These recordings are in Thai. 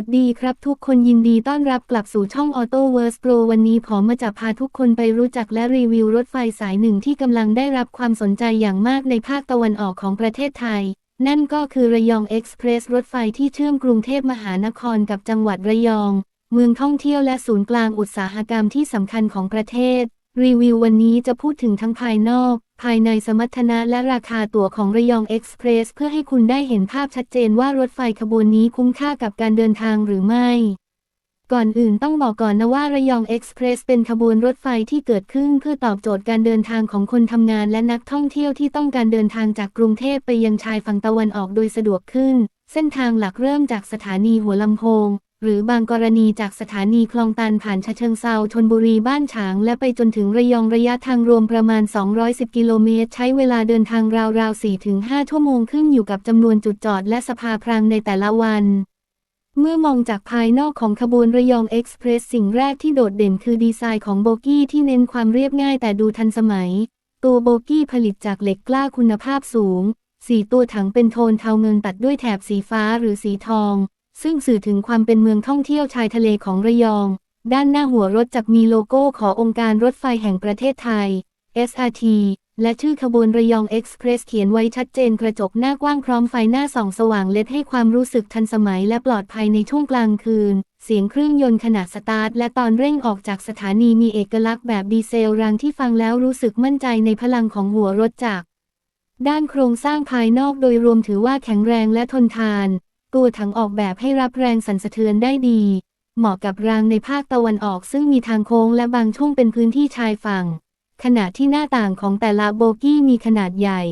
วัสดีครับทุกคนยินดีต้อนรับกลับสู่ช่อง Auto w o r s Pro วันนี้ผมมาจะพาทุกคนไปรู้จักและรีวิวรถไฟสายหนึ่งที่กำลังได้รับความสนใจอย่างมากในภาคตะวันออกของประเทศไทย นั่นก็คือระยองเอ็กซ์เพรสรถไฟที่เชื่อมกรุงเทพมหานครกับจังหวัดระยอง เมืองท่องเที่ยวและศูนย์กลางอุตสาหกรรมที่สำคัญของประเทศ รีวิววันนี้จะพูดถึงทั้งภายนอก ภายในสมรรถนะและราคาตั๋วของระยองเอ็กซ์เพรสเพื่อให้คุณได้เห็นภาพชัดเจนว่ารถไฟขบวนนี้คุ้มค่ากับการเดินทางหรือไม่ ก่อนอื่นต้องบอกก่อนนะว่าระยองเอ็กซ์เพรสเป็นขบวนรถไฟที่เกิดขึ้นเพื่อตอบโจทย์การเดินทางของคนทำงานและนักท่องเที่ยวที่ต้องการเดินทางจากกรุงเทพไปยังชายฝั่งตะวันออกโดยสะดวกขึ้น เส้นทางหลักเริ่มจากสถานีหัวลำโพง หรือบางกรณีจากสถานีคลองตันผ่านฉะเชิงเซาชนบุรีบ้านฉาง และไปจนถึงระยองระยะทางรวมประมาณ 210 กิโลเมตร ใช้เวลาเดินทางราวๆ 4-5 ชั่วโมงขึ้นอยู่กับจำนวนจุดจอดและสภาพรางในแต่ละวัน เมื่อมองจากภายนอกของขบวนระยองเอ็กซ์เพรสสิ่งแรกที่โดดเด่นคือดีไซน์ของโบกี้ที่เน้นความเรียบง่ายแต่ดูทันสมัย ตัวโบกี้ผลิตจากเหล็กกล้าคุณภาพสูง สีตัวถังเป็นโทนเทาเงินตัดด้วยแถบสีฟ้าหรือสีทอง ซึ่งสื่อถึงความเป็นเมืองท่องเที่ยวชายทะเลของระยอง ด้านหน้าหัวรถจะมีโลโก้ขององค์การรถไฟแห่งประเทศไทย SRT และชื่อขบวนระยองเอ็กซ์เพรสเขียนไว้ชัดเจนกระจกหน้ากว้างพร้อมไฟหน้าส่องสว่างเล็ดให้ความรู้สึกทันสมัยและปลอดภัยในช่วงกลางคืน เสียงเครื่องยนต์ขณะสตาร์ทและตอนเร่งออกจากสถานีมีเอกลักษณ์แบบดีเซลรางที่ฟังแล้วรู้สึกมั่นใจในพลังของหัวรถจักรด้านโครงสร้างภายนอกโดยรวมถือว่าแข็งแรงและทนทาน ตัวถังออกแบบให้รับแรงสั่นสะเทือนได้ดี เหมาะกับรางในภาคตะวันออกซึ่งมีทางโค้งและบางช่วงเป็นพื้นที่ชายฝั่ง ขณะที่หน้าต่างของแต่ละโบกี้มีขนาดใหญ่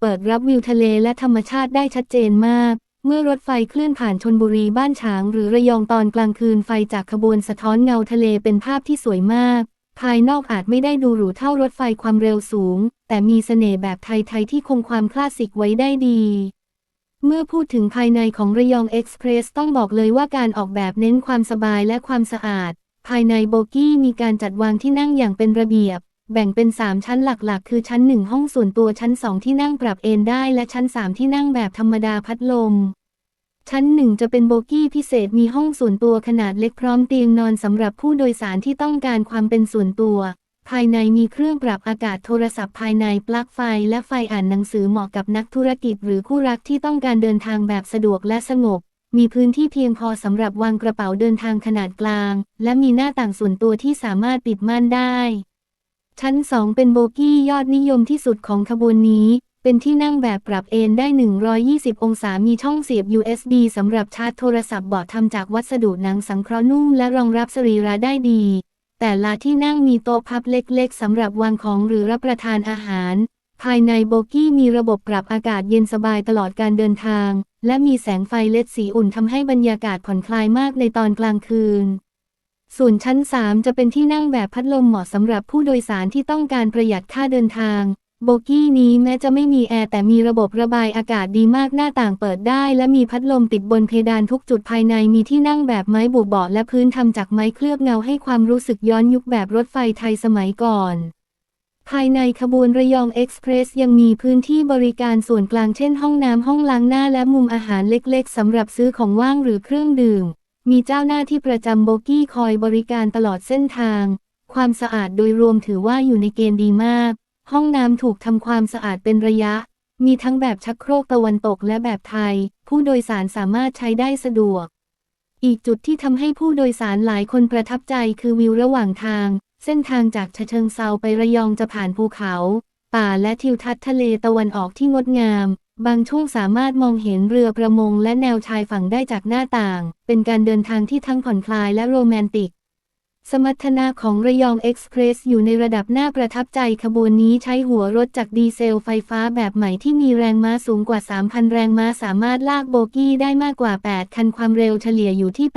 เปิดรับวิวทะเลและธรรมชาติได้ชัดเจนมาก เมื่อรถไฟเคลื่อนผ่านชนบุรีบ้านฉาง หรือระยองตอนกลางคืนไฟจากขบวนสะท้อนเงาทะเลเป็นภาพที่สวยมาก ภายนอกอาจไม่ได้ดูหรูเท่ารถไฟความเร็วสูง แต่มีเสน่ห์แบบไทยๆที่คงความคลาสสิกไว้ได้ดี เมื่อพูดถึงภายในของระยองเอ็กซ์เพรสต้องบอกเลยว่าการออกแบบเน้นความสบายและความสะอาด ภายในโบกี้มีการจัดวางที่นั่งอย่างเป็นระเบียบ แบ่งเป็น 3 ชั้นหลักๆ คือชั้น 1 ห้องส่วนตัวชั้น 2 ที่นั่งปรับเอนได้และชั้น 3 ที่นั่งแบบธรรมดาพัดลม ชั้น 1 จะเป็นโบกี้พิเศษมีห้องส่วนตัวขนาดเล็กพร้อมเตียงนอนสำหรับผู้โดยสารที่ต้องการความเป็นส่วนตัว ภายในมีเครื่องปรับอากาศโทรศัพท์ภายในปลั๊กไฟและไฟอ่านหนังสือเหมาะกับนักธุรกิจหรือคู่รักที่ต้องการเดินทางแบบสะดวกและสงบ มีพื้นที่เพียงพอสำหรับวางกระเป๋าเดินทางขนาดกลาง และมีหน้าต่างส่วนตัวที่สามารถปิดม่านได้ ชั้น 2 เป็นโบกี้ยอดนิยมที่สุดของขบวนนี้เป็นที่นั่งแบบปรับเอนได้ 120 องศา มีช่องเสียบ USB สำหรับชาร์จโทรศัพท์เบาะทำจากวัสดุหนังสังเคราะห์นุ่มและรองรับสรีระได้ดี แต่ละที่นั่งมีโต๊ะพับเล็กๆสำหรับวางของหรือรับประทานอาหาร ภายในโบกี้มีระบบปรับอากาศเย็นสบายตลอดการเดินทาง และมีแสงไฟเลดสีอุ่นทำให้บรรยากาศผ่อนคลายมากในตอนกลางคืน ส่วนชั้น 3 จะเป็นที่นั่งแบบพัดลมเหมาะสำหรับผู้โดยสารที่ต้องการประหยัดค่าเดินทาง โบกี้นี้แม้จะไม่มีแอร์แต่มีระบบระบายอากาศดีมากหน้าต่างเปิดได้ และมีพัดลมติดบนเพดานทุกจุดภายในมีที่นั่งแบบไม้บุเบาะและพื้นทำจากไม้เคลือบเงาให้ความรู้สึกย้อนยุคแบบรถไฟไทยสมัยก่อน ภายในขบวนระยองเอ็กซ์เพรสยังมีพื้นที่บริการส่วนกลางเช่นห้องน้ำห้องล้างหน้าและมุมอาหารเล็กๆสำหรับซื้อของว่างหรือเครื่องดื่ม มีเจ้าหน้าที่ประจำโบกี้คอยบริการตลอดเส้นทาง ความสะอาดโดยรวมถือว่าอยู่ในเกณฑ์ดีมาก ห้องน้ำถูกทำความสะอาดเป็นระยะ มีทั้งแบบชักโครกตะวันตกและแบบไทย ผู้โดยสารสามารถใช้ได้สะดวก อีกจุดที่ทำให้ผู้โดยสารหลายคนประทับใจคือวิวระหว่างทาง เส้นทางจากฉะเชิงเซาไประยองจะผ่านภูเขา ป่าและทิวทัศน์ทะเลตะวันออกที่งดงาม บางช่วงสามารถมองเห็นเรือประมงและแนวชายฝั่งได้จากหน้าต่าง เป็นการเดินทางที่ทั้งผ่อนคลายและโรแมนติก สมรรถนะของระยองเอ็กซ์เพรสอยู่ในระดับน่าประทับใจขบวนนี้ใช้หัวรถจากดีเซลไฟฟ้าแบบใหม่ที่มีแรงม้าสูงกว่า 3,000 แรงม้าสามารถลากโบกี้ได้มากกว่า 8 คันความเร็วเฉลี่ยอยู่ที่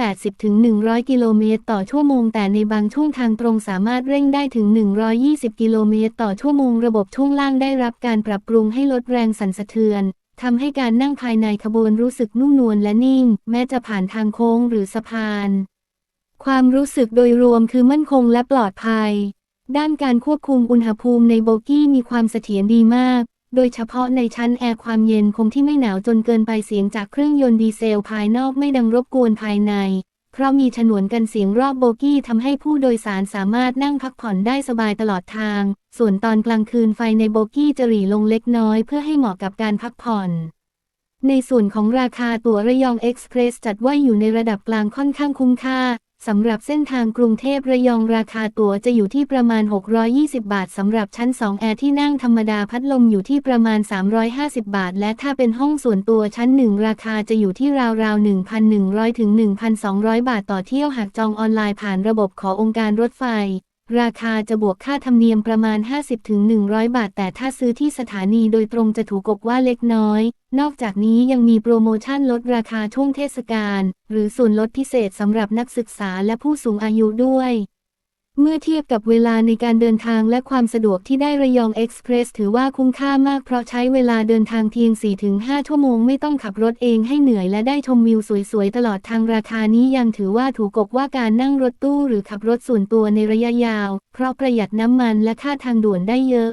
80-100 กิโลเมตรต่อชั่วโมง แต่ในบางช่วงทางตรงสามารถเร่งได้ถึง 120 กิโลเมตรต่อชั่วโมง ระบบช่วงล่างได้รับการปรับปรุงให้ลดแรงสั่นสะเทือนทำให้การนั่งภายในขบวนรู้สึกนุ่มนวลและนิ่ง แม้จะผ่านทางโค้งหรือสะพาน ความรู้สึกโดยรวมคือมั่นคงและปลอดภัย ด้านการควบคุมอุณหภูมิในโบกี้มีความเสถียรดีมาก โดยเฉพาะในชั้นแอร์ความเย็นคงที่ไม่หนาวจนเกินไปเสียงจากเครื่องยนต์ดีเซลภายนอกไม่ดังรบกวนภายใน เพราะมีฉนวนกันเสียงรอบโบกี้ทำให้ผู้โดยสารสามารถนั่งพักผ่อนได้สบายตลอดทาง ส่วนตอนกลางคืนไฟในโบกี้จะหรี่ลงเล็กน้อย เพื่อให้เหมาะกับการพักผ่อนในส่วนของราคาตั๋วระยองเอ็กซ์เพรสจัดว่าอยู่ในระดับกลางค่อนข้างคุ้มค่า สำหรับเส้นทางกรุงเทพระยองราคาตั๋วจะอยู่ที่ประมาณ 620 บาท สำหรับชั้น 2 แอร์ที่นั่งธรรมดาพัดลมอยู่ที่ประมาณ 350 บาท และถ้าเป็นห้องส่วนตัวชั้น 1 ราคาจะอยู่ที่ราวๆ 1,100 ถึง 1,200 บาทต่อเที่ยวหากจองออนไลน์ผ่านระบบขององค์การรถไฟ ราคาจะบวกค่าธรรมเนียมประมาณ 50-100 บาท แต่ถ้าซื้อที่สถานีโดยตรงจะถูกกว่าเล็กน้อย นอกจากนี้ยังมีโปรโมชั่นลดราคาช่วงเทศกาลหรือส่วนลดพิเศษสำหรับนักศึกษาและผู้สูงอายุด้วย เมื่อเทียบกับเวลาในการเดินทางและความสะดวกที่ได้ระยองเอ็กซ์เพรสถือว่าคุ้มค่ามากเพราะใช้เวลาเดินทางเพียง 4-5 ชั่วโมงไม่ต้องขับรถเองให้เหนื่อยและได้ชมวิวสวยๆ ตลอดทางราคานี้ยังถือว่าถูกกว่าการนั่งรถตู้หรือขับรถส่วนตัวในระยะยาว เพราะประหยัดน้ำมันและค่าทางด่วนได้เยอะ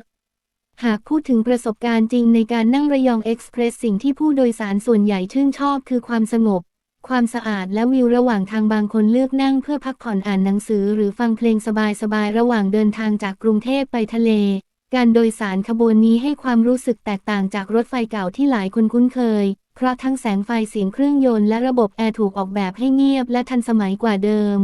หากพูดถึงประสบการณ์จริงในการนั่งระยองเอ็กซ์เพรสสิ่งที่ผู้โดยสารส่วนใหญ่ชื่นชอบคือความสงบ ความสะอาดและวิวระหว่างทางบางคนเลือกนั่งเพื่อพักผ่อนอ่านหนังสือหรือฟังเพลงสบายๆระหว่างเดินทางจากกรุงเทพไปทะเล การโดยสารขบวนนี้ให้ความรู้สึกแตกต่างจากรถไฟเก่าที่หลายคนคุ้นเคย เพราะทั้งแสงไฟเสียงเครื่องยนต์และระบบแอร์ถูกออกแบบให้เงียบและทันสมัยกว่าเดิม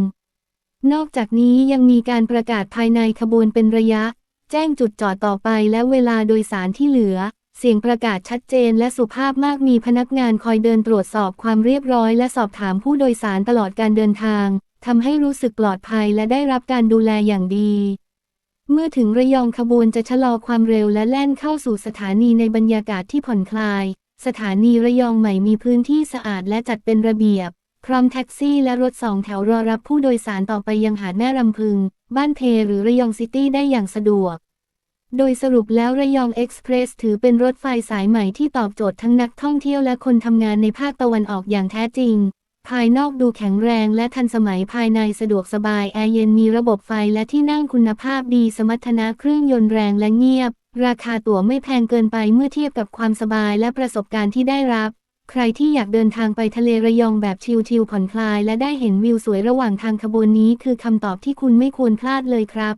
นอกจากนี้ยังมีการประกาศภายในขบวนเป็นระยะ แจ้งจุดจอดต่อไปและเวลาโดยสารที่เหลือ เสียงประกาศชัดเจนและสุภาพมากมีพนักงานคอยเดินตรวจสอบความเรียบร้อยและสอบถามผู้โดยสารตลอดการเดินทางทำให้รู้สึกปลอดภัยและได้รับการดูแลอย่างดี เมื่อถึงระยองขบวนจะชะลอความเร็วและแล่นเข้าสู่สถานีในบรรยากาศที่ผ่อนคลาย สถานีระยองใหม่มีพื้นที่สะอาดและจัดเป็นระเบียบ พร้อมแท็กซี่และรถสองแถวรอรับผู้โดยสารต่อไปยังหาดแม่รำพึง บ้านเพหรือระยองซิตี้ได้อย่างสะดวก โดยสรุปแล้วระยองเอ็กซ์เพรสถือเป็นรถไฟสายใหม่ที่ตอบโจทย์ทั้งนักท่องเที่ยวและคนทำงานในภาคตะวันออกอย่างแท้จริง ภายนอกดูแข็งแรงและทันสมัยภายในสะดวกสบายแอร์เย็นมีระบบไฟและที่นั่งคุณภาพดีสมรรถนะเครื่องยนต์แรงและเงียบ ราคาตั๋วไม่แพงเกินไปเมื่อเทียบกับความสบายและประสบการณ์ที่ได้รับ ใครที่อยากเดินทางไปทะเลระยองแบบชิลๆผ่อนคลาย และได้เห็นวิวสวยระหว่างทางขบวนนี้คือคำตอบที่คุณไม่ควรพลาดเลยครับ